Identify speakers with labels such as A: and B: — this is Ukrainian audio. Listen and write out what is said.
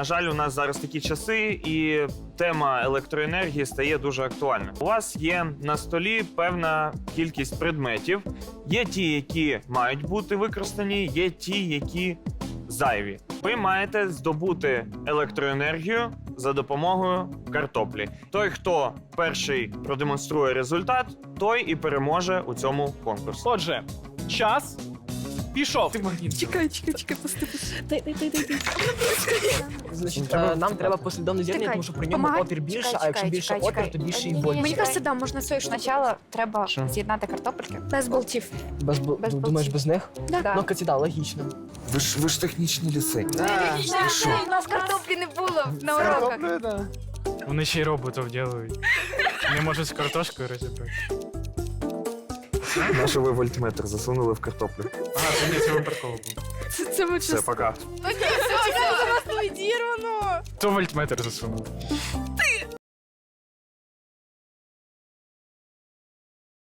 A: На жаль, у нас зараз такі часи, і тема електроенергії стає дуже актуальною. У вас є на столі певна кількість предметів. Є ті, які мають бути використані, є ті, які зайві. Ви маєте здобути електроенергію за допомогою картоплі. Той, хто перший продемонструє результат, той і переможе у цьому конкурсі.
B: Отже, час пішов.
C: Чекай, чекай, чекай, пусти, Дай, дай, дай, дай, дай.
D: Значить,
A: Треба
D: е, нам треба послідовне з'єднання,
C: Чекай,
D: тому що при ньому
C: помагай.
D: опір більше,
E: Чекай,
D: а якщо
E: чекай,
D: більше
E: чекай,
D: опір,
E: чекай.
D: то більше і
E: Ні-ні-ні.
D: боль.
C: Мені
E: Чекай.
C: кажеться, да, можна все
E: Спочатку треба
A: Що?
E: з'єднати картопельки.
C: без болтів.
D: Без, бу-
E: без
D: думаєш,
E: болтів.
D: без них?
E: Да.
D: Ну, каці, да, логічно.
F: Ви ж ви ж технічні ліси.
E: У нас картоплі не було на уроках.
B: Вони ще й роботів ділають. Не можуть з картошкою розібрати.
A: Наш ви вольтметр засунули в картоплю.
B: Ага, це ні, це випадково було.
C: Це, це ми
A: Все, пока.
B: Хто вольтметр засунув?